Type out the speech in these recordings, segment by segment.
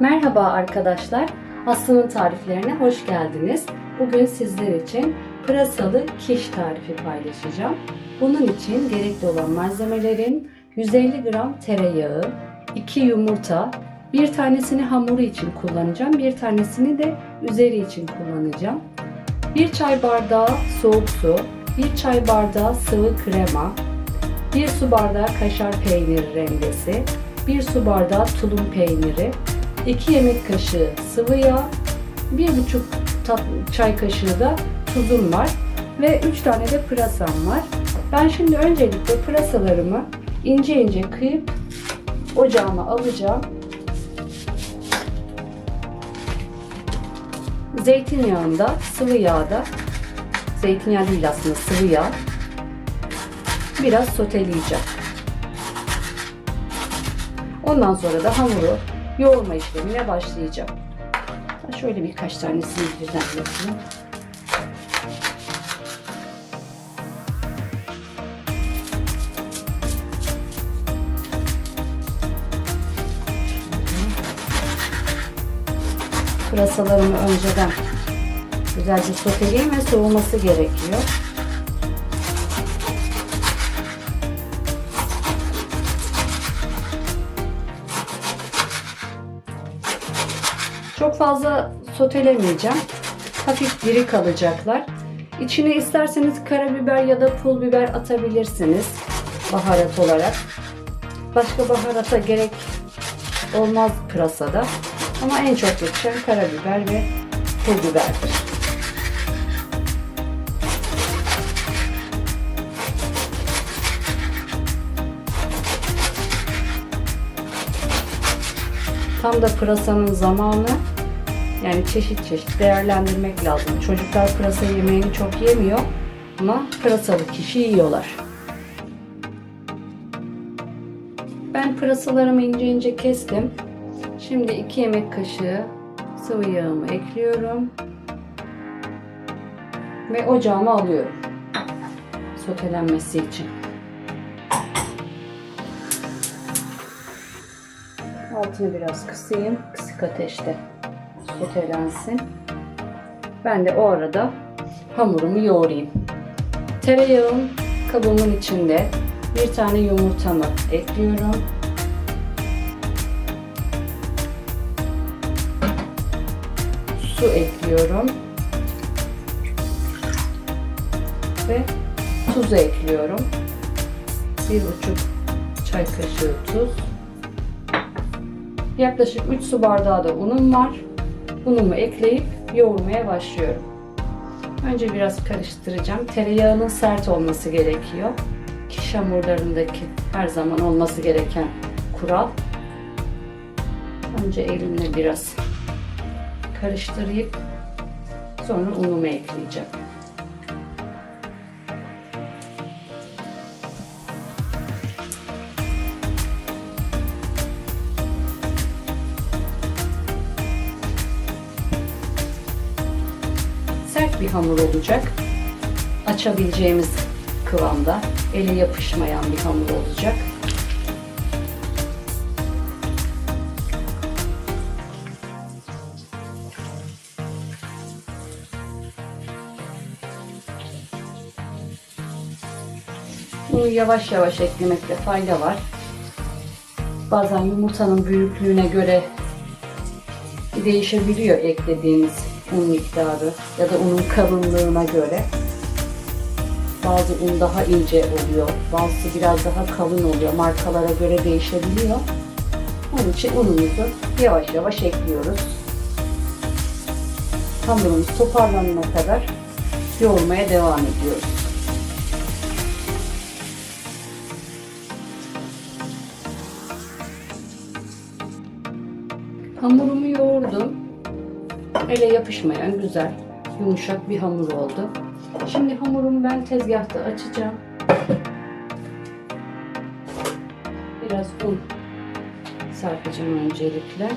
Merhaba arkadaşlar. Aslı'nın tariflerine hoş geldiniz. Bugün sizler için pırasalı kiş tarifi paylaşacağım. Bunun için gerekli olan malzemelerin 150 gram tereyağı, 2 yumurta, bir tanesini hamuru için kullanacağım, bir tanesini de üzeri için kullanacağım. 1 çay bardağı soğuk su, 1 çay bardağı sıvı krema, 1 su bardağı kaşar peyniri rendesi, 1 su bardağı tulum peyniri, 2 yemek kaşığı sıvı yağ, 1,5 tat çay kaşığı da tuzum var ve 3 tane de pırasam var. Ben şimdi öncelikle pırasalarımı ince ince kıyıp ocağıma alacağım. Zeytinyağında, sıvı yağda, zeytinyağı değil aslında sıvı yağ, biraz soteleyeceğim. Ondan sonra da hamuru yoğurma işlemine başlayacağım. Şöyle birkaç tanesini birden yapayım. Pırasalarımı önceden güzelce soteleyeyim ve soğuması gerekiyor. Çok fazla sotelemeyeceğim. Hafif diri kalacaklar. İçine isterseniz karabiber ya da pul biber atabilirsiniz baharat olarak. Başka baharata gerek olmaz pırasada. Ama en çok yakışan karabiber ve pul biberdir. Tam da pırasanın zamanı. Yani çeşit çeşit değerlendirmek lazım. Çocuklar pırasa yemeğini çok yemiyor ama pırasalı kişi yiyorlar. Ben pırasalarımı ince ince kestim. Şimdi 2 yemek kaşığı sıvı yağımı ekliyorum. Ve ocağıma alıyorum. Sotelenmesi için. Altını biraz kısayım. Kısık ateşte sotelensin. Ben de o arada hamurumu yoğurayım. Tereyağım kabımın içinde bir tane yumurtamı ekliyorum. Su ekliyorum. Ve tuzu ekliyorum. Bir buçuk çay kaşığı tuz. Yaklaşık 3 su bardağı da unum var. Unumu ekleyip yoğurmaya başlıyorum. Önce biraz karıştıracağım. Tereyağının sert olması gerekiyor. Kiş hamurlarındaki her zaman olması gereken kural. Önce elimle biraz karıştırayım. Sonra unumu ekleyeceğim. Bir hamur olacak. Açabileceğimiz kıvamda, ele yapışmayan bir hamur olacak. Bunu yavaş yavaş eklemekte fayda var. Bazen yumurtanın büyüklüğüne göre değişebiliyor eklediğimiz un miktarı ya da unun kalınlığına göre. Bazı un daha ince oluyor, bazısı biraz daha kalın oluyor. Markalara göre değişebiliyor. Onun için unumuzu yavaş yavaş ekliyoruz. Hamurumuz toparlanana kadar yoğurmaya devam ediyoruz. Hamurumu yoğurdum. Ele yapışmayan güzel, yumuşak bir hamur oldu. Şimdi hamurumu ben tezgahta açacağım. Biraz un serpeceğim öncelikle.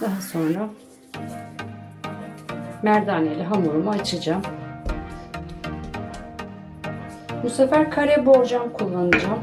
Daha sonra merdaneli hamurumu açacağım. Bu sefer kare borcam kullanacağım.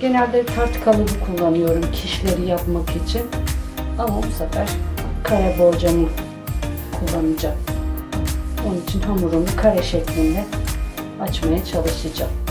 Genelde tart kalıbı kullanıyorum kişleri yapmak için. Ama bu sefer kare borcamı kullanacağım. Onun için hamurumu kare şeklinde açmaya çalışacağım.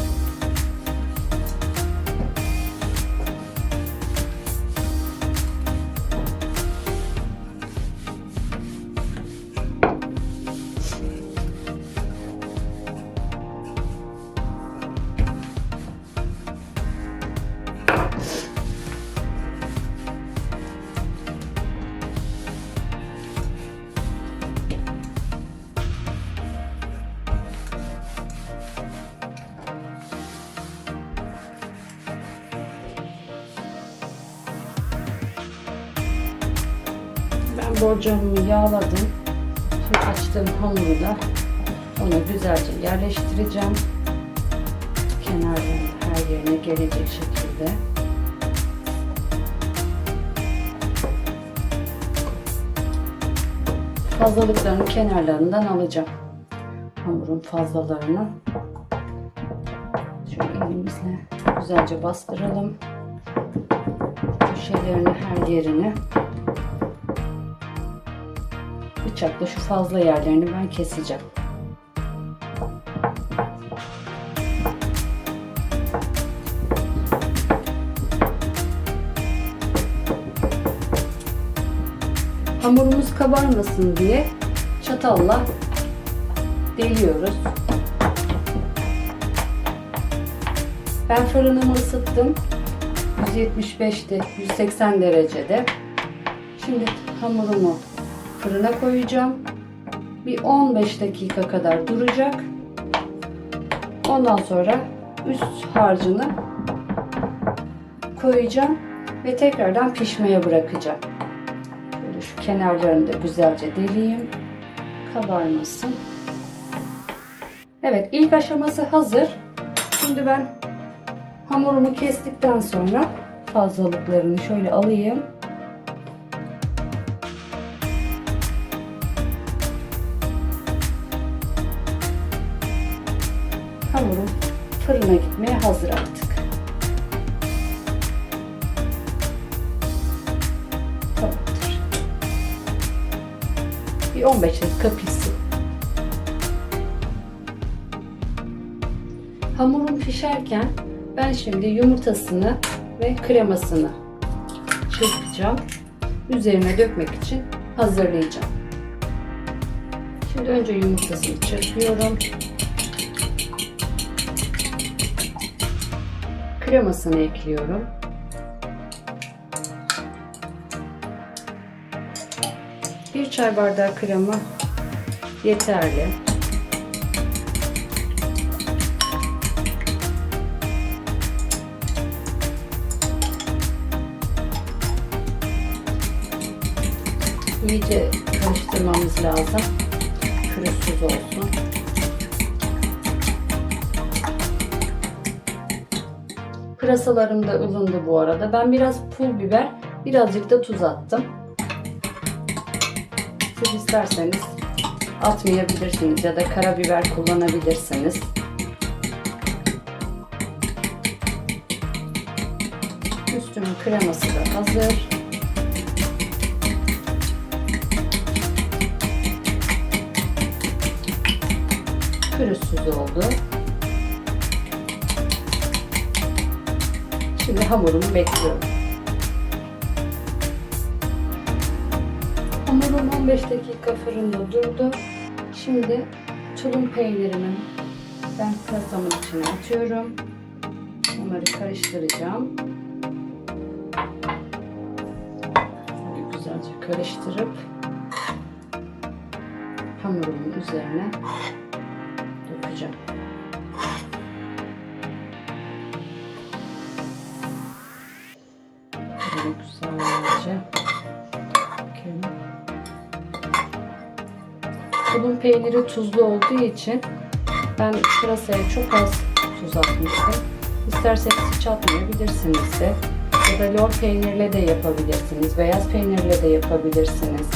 Borcamımı yağladım. Şimdi açtığım hamuru da ona güzelce yerleştireceğim. Kenarlarında her yerine gelecek şekilde. Fazlalıklarını kenarlarından alacağım. Hamurun fazlalarını. Şöyle elimizle güzelce bastıralım. Köşelerini her yerini bıçakla şu fazla yerlerini ben keseceğim. Hamurumuz kabarmasın diye çatalla deliyoruz. Ben fırınımı ısıttım. 175'te, 180 derecede. Şimdi hamurumu fırına koyacağım. Bir 15 dakika kadar duracak. Ondan sonra üst harcını koyacağım ve tekrardan pişmeye bırakacağım. Böyle şu kenarlarını da güzelce deleyeyim. Kabarmasın. Evet ilk aşaması hazır. Şimdi ben hamurumu kestikten sonra fazlalıklarını şöyle alayım. Hamurum fırına gitmeye hazır artık. Tamamdır. Bir 15 dakika pişsin. Hamurum pişerken ben şimdi yumurtasını ve kremasını çırpacağım. Üzerine dökmek için hazırlayacağım. Şimdi önce yumurtasını çırpıyorum. Kremasını ekliyorum. Bir çay bardağı krema yeterli. İyice karıştırmamız lazım. Pürüzsüz olsun. Pırasalarım da ılındı bu arada. Ben biraz pul biber, birazcık da tuz attım. Siz isterseniz atmayabilirsiniz ya da karabiber kullanabilirsiniz. Üstünün kreması da hazır. Pürüzsüz oldu. Şimdi hamurumu bekliyorum. Hamurum 15 dakika fırında durdu. Şimdi tulum peynirimi ben pırasamın içine atıyorum. Onları karıştıracağım. Güzelce karıştırıp hamurumun üzerine dökeceğim. Güzelce dökelim. Tulum peyniri tuzlu olduğu için ben pırasaya çok az tuz atmıştım. İsterseniz hiç atmayabilirsiniz de. Ya da lor peynirle de yapabilirsiniz. Beyaz peynirle de yapabilirsiniz.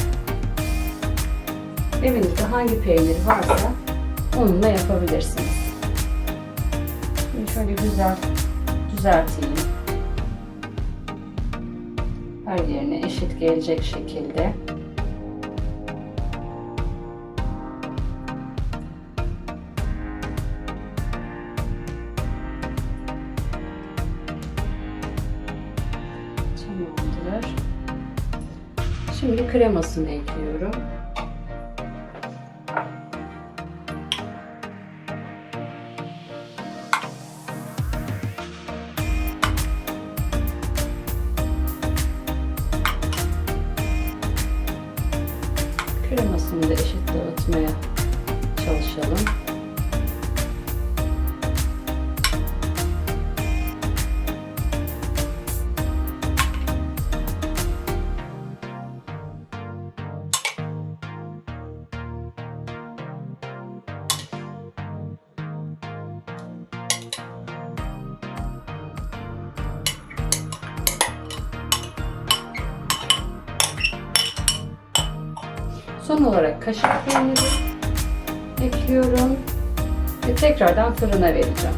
Evinizde hangi peynir varsa onunla yapabilirsiniz. Şimdi şöyle güzel düzelteyim. Her yerine eşit gelecek şekilde. Tamamdır. Şimdi kremasını ekliyorum. Kremasını da eşit dağıtmaya Son olarak kaşık peyniri ekliyorum ve tekrardan fırına vereceğim.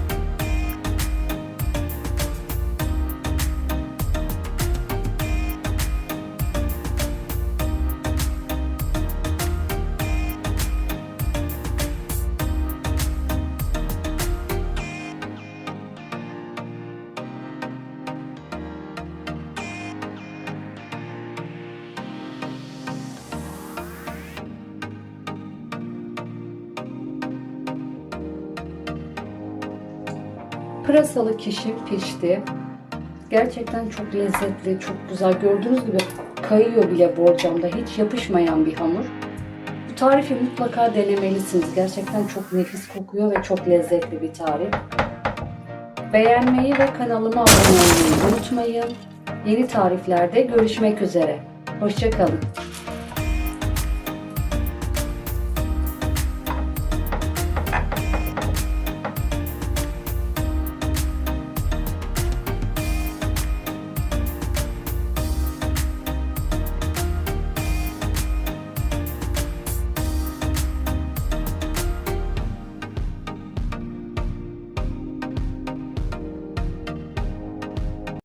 Pırasalı kişi pişti. Gerçekten çok lezzetli, çok güzel. Gördüğünüz gibi kayıyor bile borcamda. Hiç yapışmayan bir hamur. Bu tarifi mutlaka denemelisiniz. Gerçekten çok nefis kokuyor ve çok lezzetli bir tarif. Beğenmeyi ve kanalıma abone olmayı unutmayın. Yeni tariflerde görüşmek üzere. Hoşçakalın.